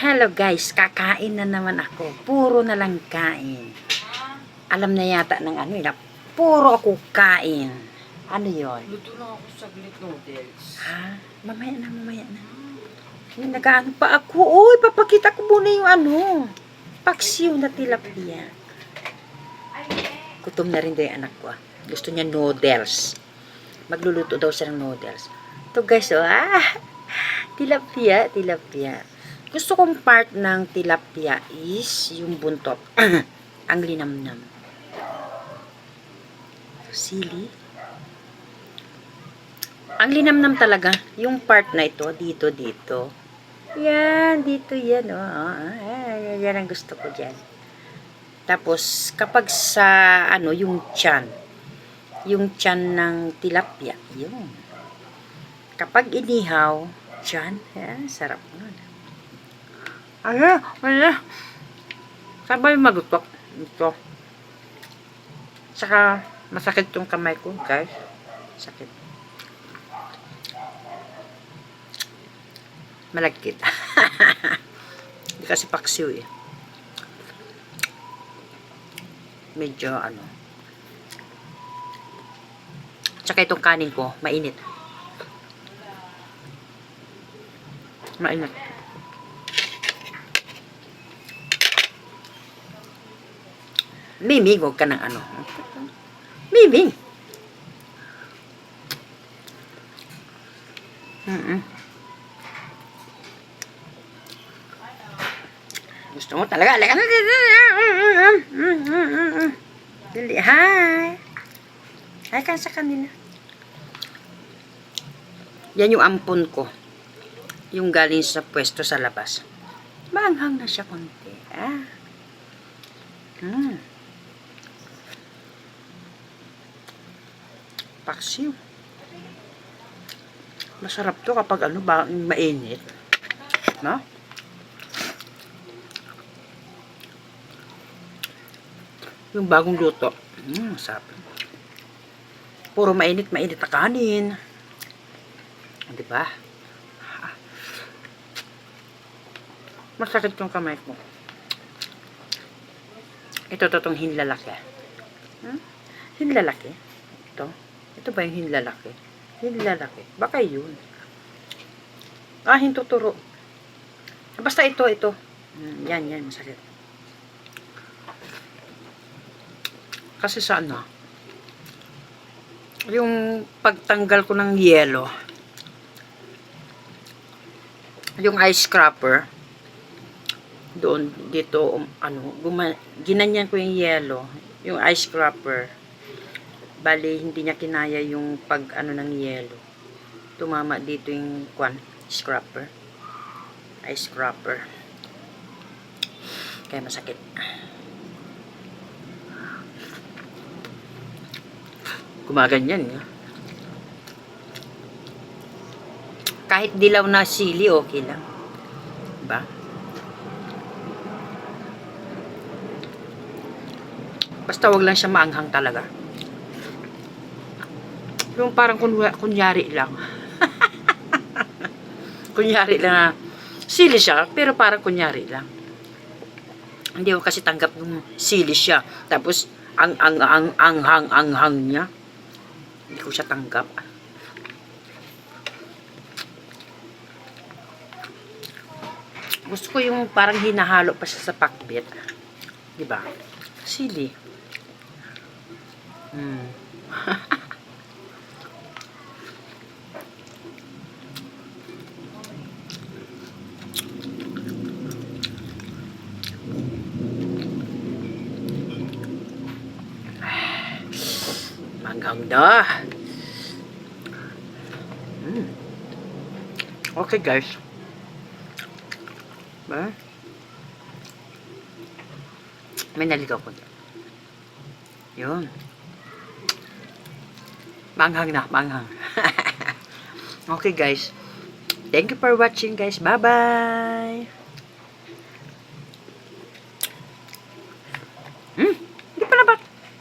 Hello guys, kakain na naman ako. Puro na lang kain. Alam na yata ng ano yun, puro ako kain. Ano yon? Luto na ako saglit noodles. Ha? Mamaya na, mamaya na. Yung nag-ano pa ako. Uy, papakita ko muna yung ano. Paksiw na tilapia. Gutom na rin daw yung anak ko. ah. Gusto niya noodles. Magluluto daw siya ng noodles. Ito guys, oh, ah, tilapia, tilapia. Gusto kong part ng tilapia is yung buntot. Ang linamnam. Sili. Ang linamnam talaga, yung part na ito, dito, dito. Yan, dito yan, oh. Ah, yan ang gusto ko dyan. Tapos, kapag sa, ano, yung tiyan, yung tiyan ng tilapia, yun. Kapag inihaw, tiyan, yan, sarap nun. Ala, ala. Sabay magutok. Ito. Saka, masakit yung kamay ko, guys. Sakit. Malagkit. Hindi kasi paksiw eh. Medyo ano. Tsaka itong kanin ko, mainit. Mainit. Miming, huwag ka ng ano. Miming. Mm-mm. Gusto mo talaga? Alika na. Dali. Hi. Hi ka sa kanila. Yan yung ampon ko. Yung galing sa pwesto sa labas. Maanghang na siya konti. Ah. Hmm. Paksiw. Masarap to kapag ano ba, mainit. No? Yung bagong luto. Mm, masarap. Puro mainit, mainit na kanin. Di ba? Masakit yung kamay ko. Ito totong hinlalaki. Hmm? Hinlalaki? Ito? Ito ba yung hinlalaki? Hinlalaki. Baka yun. Ah, hintuturo. Basta ito, ito. Hmm, yan, yan, masakit. Kasi sa ano, yung pagtanggal ko ng yelo, yung ice scraper, doon, dito, um, ano, guma, ginanyan ko yung yelo, yung ice scraper, bali, hindi niya kinaya yung pag, ano, ng yelo. Tumama dito yung, kwan, scraper. Ice scraper. Kaya masakit. Gumaganyan, eh. Kahit dilaw na sili, okay lang. Diba? Basta wag lang siya maanghang talaga. Yung parang kunwa, kunyari lang. kunyari lang na sili siya, pero parang kunyari lang. Hindi ko kasi tanggap yung sili siya. Tapos, ang ang ang anghang anghang niya. Hindi ko siya tanggap. Gusto ko yung parang hinahalo pa siya sa pakbit. Di ba? Sili. Hmm. Ganda. Mm. Okay guys. Ba? May naligaw ko dyan. Yun. Manghang na, manghang. okay guys. Thank you for watching guys. Bye-bye. Hmm, hindi pa nabat.